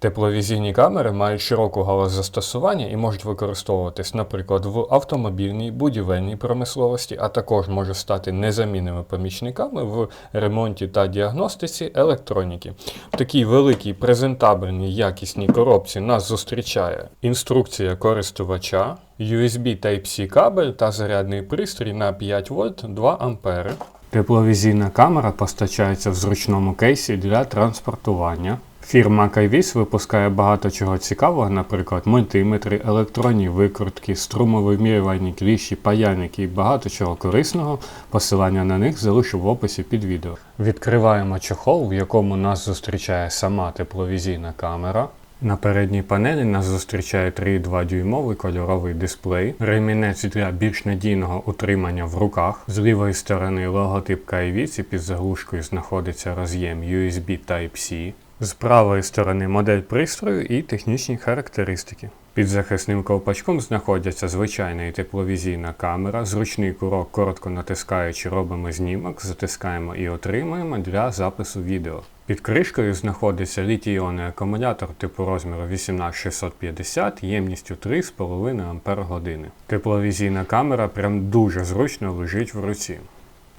Тепловізійні камери мають широку галузь застосування і можуть використовуватись, наприклад, в автомобільній, будівельній промисловості, а також можуть стати незамінними помічниками в ремонті та діагностиці електроніки. В такій великій презентабельній якісній коробці нас зустрічає інструкція користувача, USB Type-C кабель та зарядний пристрій на 5 вольт 2 ампери. Тепловізійна камера постачається в зручному кейсі для транспортування. Фірма Kaivis випускає багато чого цікавого, наприклад, мультиметри, електронні викрутки, струмовимірювальні кліщі, паяльники і багато чого корисного. Посилання на них залишу в описі під відео. Відкриваємо чохол, в якому нас зустрічає сама тепловізійна камера. На передній панелі нас зустрічає 3,2 дюймовий кольоровий дисплей, ремінець для більш надійного утримання в руках. З лівої сторони логотип Kaivis і під заглушкою знаходиться роз'єм USB Type-C. З правої сторони модель пристрою і технічні характеристики. Під захисним ковпачком знаходяться звичайна і тепловізійна камера, зручний курок, коротко натискаючи, робимо знімок, затискаємо і отримуємо для запису відео. Під кришкою знаходиться літій-іонний акумулятор типу розміру 18650 ємністю 3,5 Ах. Тепловізійна камера прям дуже зручно лежить в руці.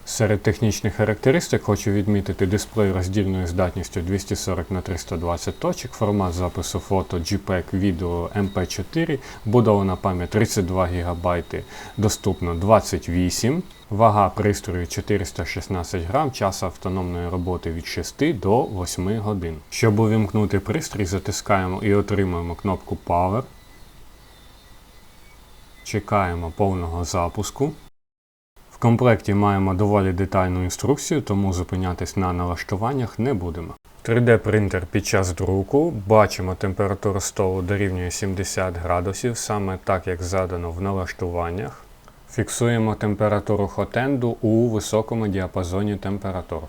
Серед технічних характеристик хочу відмітити дисплей роздільною здатністю 240 на 320 точок, формат запису фото JPEG, відео MP4, будована пам'ять 32 ГБ, доступно 28, вага пристрою 416 грам, час автономної роботи від 6 до 8 годин. Щоб увімкнути пристрій, затискаємо і отримуємо кнопку Power. Чекаємо повного запуску. В комплекті маємо доволі детальну інструкцію, тому зупинятись на налаштуваннях не будемо. 3D принтер під час друку бачимо температуру столу дорівнює 70 градусів, саме так як задано в налаштуваннях. Фіксуємо температуру хотенду у високому діапазоні температур.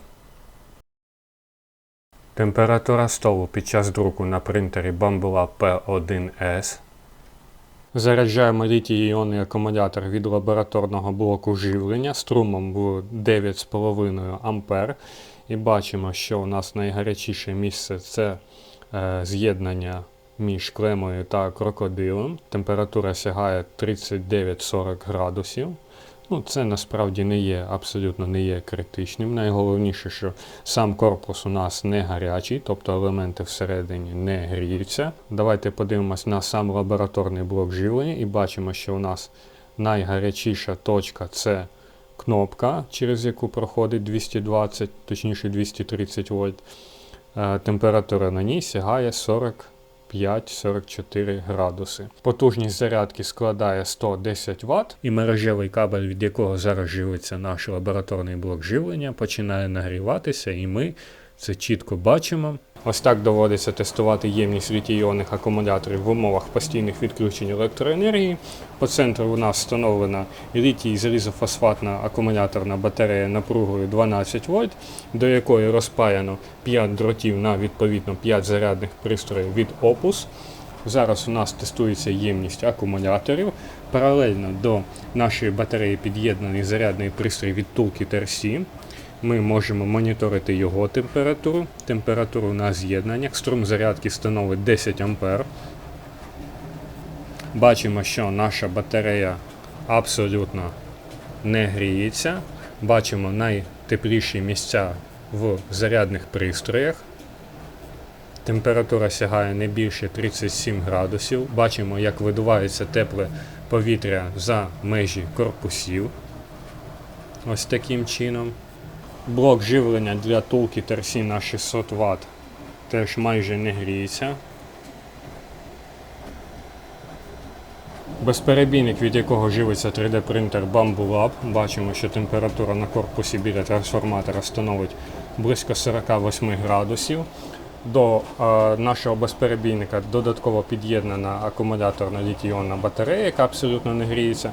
Температура столу під час друку на принтері Bambula P1S. Заряджаємо літій-іонний акумулятор від лабораторного блоку живлення струмом в 9,5 А. І бачимо, що у нас найгарячіше місце це е, з'єднання між клемою та крокодилом. Температура сягає 39-40 градусів. Ну, це насправді не є абсолютно не є критичним. Найголовніше, що сам корпус у нас не гарячий, тобто елементи всередині не гріються. Давайте подивимось на сам лабораторний блок живлення і бачимо, що у нас найгарячіша точка це кнопка, через яку проходить 220, точніше 230 вольт. Е, Температура на ній сягає 40. 5-44 градуси. Потужність зарядки складає 110 Вт, і мережевий кабель, від якого зараз живиться наш лабораторний блок живлення, починає нагріватися, і ми це чітко бачимо. Ось так доводиться тестувати ємність літій-іонних акумуляторів в умовах постійних відключень електроенергії. По центру у нас встановлена літій залізофосфатна акумуляторна батарея напругою 12 вольт, до якої розпаяно 5 дротів на відповідно 5 зарядних пристроїв від Opus. Зараз у нас тестується ємність акумуляторів. Паралельно до нашої батареї під'єднаний зарядний пристрій від Toolkit RC. Ми можемо моніторити його температуру, температуру на з'єднаннях. Струм зарядки становить 10 А. Бачимо, що наша батарея абсолютно не гріється. Бачимо найтепліші місця в зарядних пристроях. Температура сягає не більше 37 градусів. Бачимо, як видувається тепле повітря за межі корпусів. Ось таким чином. Блок живлення для Toolkit RC на 600 Вт теж майже не гріється. Безперебійник, від якого живиться 3D принтер Bamboo Lab. Бачимо, що температура на корпусі біля трансформатора становить близько 48 градусів. До е, нашого безперебійника додатково під'єднана акумуляторна літій-іонна батарея, яка абсолютно не гріється.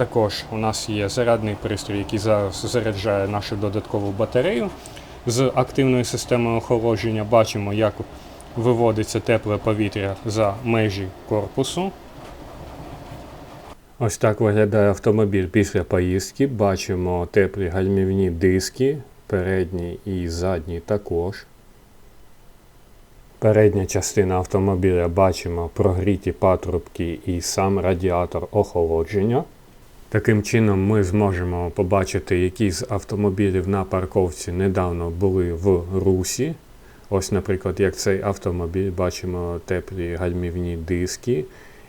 Також у нас є зарядний пристрій, який зараз заряджає нашу додаткову батарею. З активною системою охолодження бачимо, як виводиться тепле повітря за межі корпусу. Ось так виглядає автомобіль після поїздки. Бачимо теплі гальмівні диски, передні і задні також. Передня частина автомобіля бачимо прогріті патрубки і сам радіатор охолодження. Таким чином ми зможемо побачити, які з автомобілів на парковці недавно були в русі. Ось, наприклад, як цей автомобіль, бачимо теплі гальмівні диски.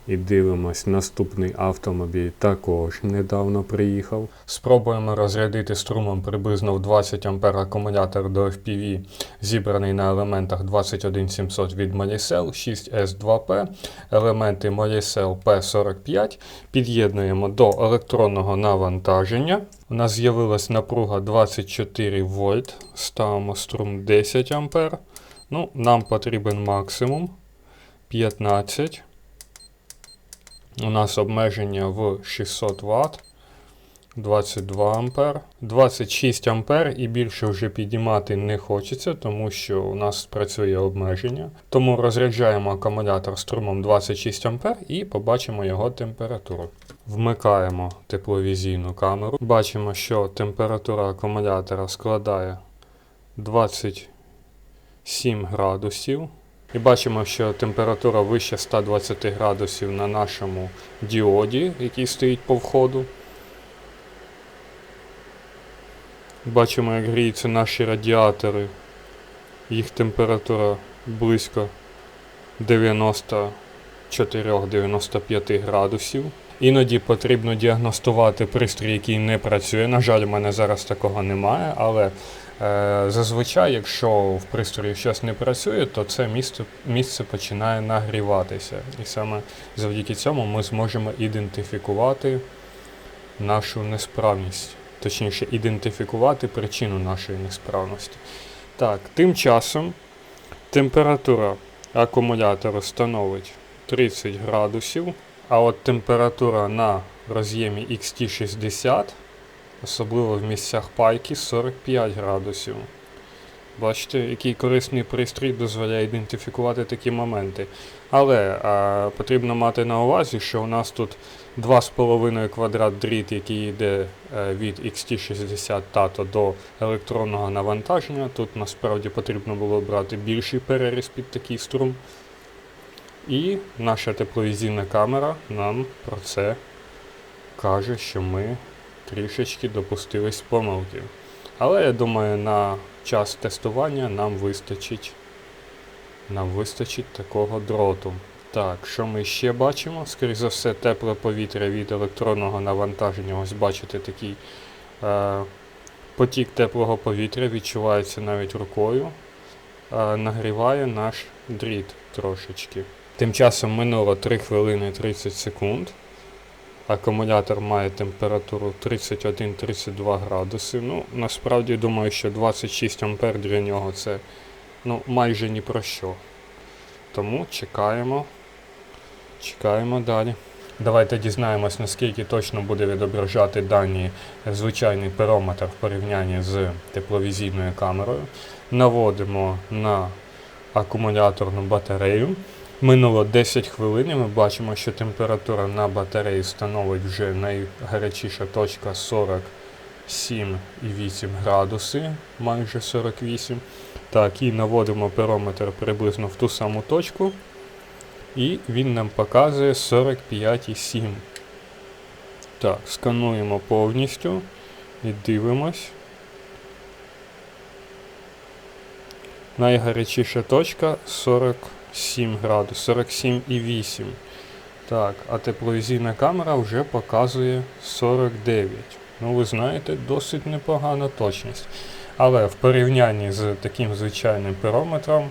І дивимось, наступний автомобіль також недавно приїхав. Спробуємо розрядити струмом приблизно в 20 А акумулятор до FPV, зібраний на елементах 21700 від Molicel 6S2P, елементи Molicel P45. Під'єднуємо до електронного навантаження. У нас з'явилась напруга 24 вольт, ставимо струм 10 А. Ну, Нам потрібен максимум 15 у нас обмеження в 600 Вт, 22 ампер, 26 ампер і більше вже підіймати не хочеться, тому що у нас працює обмеження. Тому розряджаємо акумулятор струмом 26 ампер і побачимо його температуру. Вмикаємо тепловізійну камеру. Бачимо, що температура акумулятора складає 27 градусів. І бачимо, що температура вище 120 градусів на нашому діоді, який стоїть по входу. Бачимо, як гріються наші радіатори. Їх температура близько 94-95 градусів. Іноді потрібно діагностувати пристрій, який не працює. На жаль, у мене зараз такого немає, але зазвичай, якщо в пристрої щось не працює, то це місце, місце починає нагріватися. І саме завдяки цьому ми зможемо ідентифікувати нашу несправність, точніше, ідентифікувати причину нашої несправності. Так, тим часом температура акумулятора становить 30 градусів. А от температура на роз'ємі XT60, особливо в місцях пайки, 45 градусів. Бачите, який корисний пристрій дозволяє ідентифікувати такі моменти. Але а, потрібно мати на увазі, що у нас тут 2,5 квадрат дріт, який йде е, від XT60 тато до електронного навантаження. Тут насправді потрібно було брати більший переріз під такий струм. І наша тепловізійна камера нам про це каже, що ми трішечки допустились помилки. Але я думаю, на час тестування нам вистачить нам вистачить такого дроту. Так, що ми ще бачимо? Скоріше за все, тепле повітря від електронного навантаження. Ось бачите, такий е, потік теплого повітря відчувається навіть рукою, е, нагріває наш дріт трошечки. Тим часом минуло 3 хвилини 30 секунд. Акумулятор має температуру 31-32 градуси. Ну, насправді думаю, що 26 ампер для нього це ну, майже ні про що. Тому чекаємо. Чекаємо далі. Давайте дізнаємось, наскільки точно буде відображати дані звичайний перометр в порівнянні з тепловізійною камерою. Наводимо на акумуляторну батарею. Минуло 10 хвилин і ми бачимо, що температура на батареї становить вже найгарячіша точка 47,8 градуси, майже 48. Так, і наводимо перометр приблизно в ту саму точку. І він нам показує 45,7. Так, скануємо повністю і дивимось. Найгарячіша точка 40. 7 градусів, 47,8. Так, а тепловізійна камера вже показує 49. Ну, ви знаєте, досить непогана точність. Але в порівнянні з таким звичайним пирометром,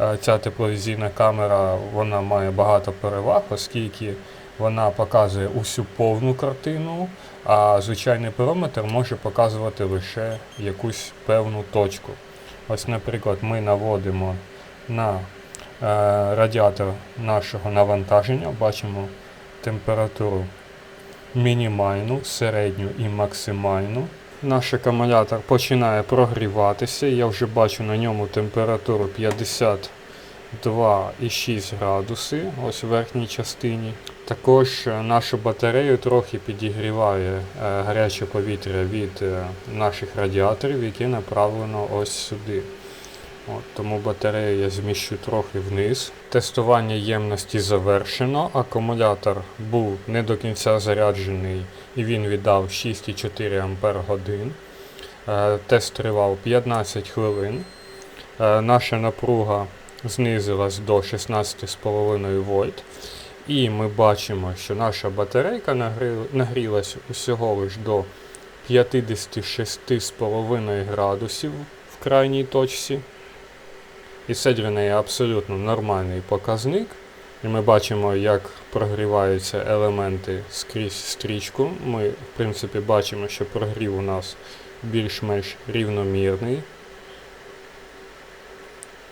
е, ця тепловізійна камера вона має багато переваг, оскільки вона показує усю повну картину, а звичайний пирометр може показувати лише якусь певну точку. Ось, наприклад, ми наводимо на радіатор нашого навантаження. Бачимо температуру мінімальну, середню і максимальну. Наш акумулятор починає прогріватися. Я вже бачу на ньому температуру 52,6 градуси, ось в верхній частині. Також е, нашу батарею трохи підігріває е, гаряче повітря від наших радіаторів, яке направлено ось сюди. От, тому батарею я зміщу трохи вниз. Тестування ємності завершено. Акумулятор був не до кінця заряджений і він віддав 6,4 Ампер. Е, Тест тривав 15 хвилин. Е, Наша напруга знизилась до 16,5 вольт. І ми бачимо, що наша батарейка нагрі- нагрілась усього лиш до 56,5 градусів в крайній точці. І це для неї абсолютно нормальний показник. І ми бачимо, як прогріваються елементи скрізь стрічку. Ми, в принципі, бачимо, що прогрів у нас більш-менш рівномірний.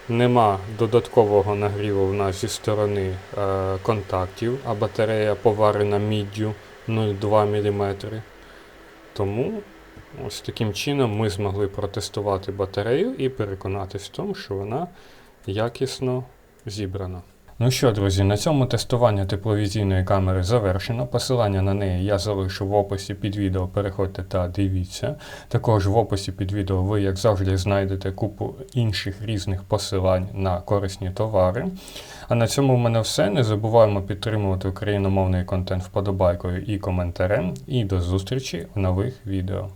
Нема додаткового нагріву в нас зі сторони е, контактів, а батарея поварена міддю 0,2 мм. Тому ось таким чином ми змогли протестувати батарею і переконатись в тому, що вона якісно зібрана. Ну що, друзі, на цьому тестування тепловізійної камери завершено. Посилання на неї я залишу в описі під відео. Переходьте та дивіться. Також в описі під відео ви, як завжди, знайдете купу інших різних посилань на корисні товари. А на цьому в мене все. Не забуваємо підтримувати україномовний контент вподобайкою і коментарем. І до зустрічі в нових відео.